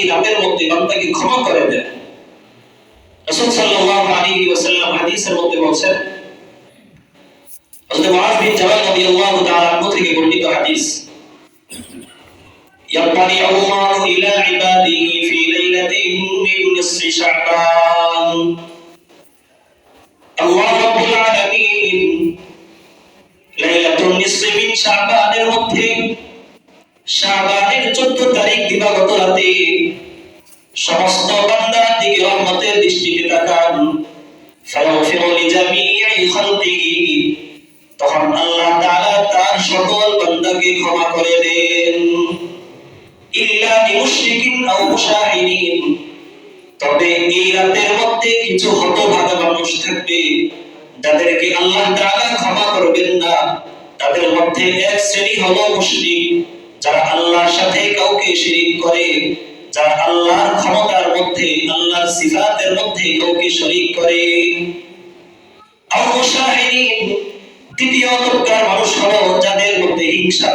এই রাতের মধ্যে বান্দাকে ক্ষমা করে দেন রাসূল সাল্লাল্লাহু আলাইহি ওয়াসাল্লাম হাদিসের মধ্যে বলেন হযরত মুআয বিন জাবাল রাদিয়াল্লাহু তাআলা আনহু থেকে বর্ণিত হাদিস يطلع الله إلى عباده في ليلة من نصف شعبان الله رب العالمين লাইলাতুন নিসফি মিন শাবানের মধ্যে শাবানের 14 তারিখ দিবাগত রাতে সমস্ত বান্দার দিকে রহমতের দৃষ্টিতে তাকান। তখন আল্লাহ তাআলা তার সকল বান্দাকে ক্ষমা করে দেন। ইল্লা বিমুশরিকিন আও মুশাহিদিন। তবে এই রাতের মধ্যে কিছু হতভাগা মানুষ থাকবে, যাদেরকে আল্লাহ তাআলা ক্ষমা করবেন না। তাদের মধ্যে এক শ্রেণি হলো মুশরিক। যারা আল্লাহর সাথে কাউকে শিরিক করে, যারা আল্লাহর ক্ষমতার মধ্যে, আল্লাহর সিফাতের মধ্যে কাউকে শরীক করে। দ্বিতীয় তৃতীয় মানুষ হলো যাদের মধ্যে হিংসা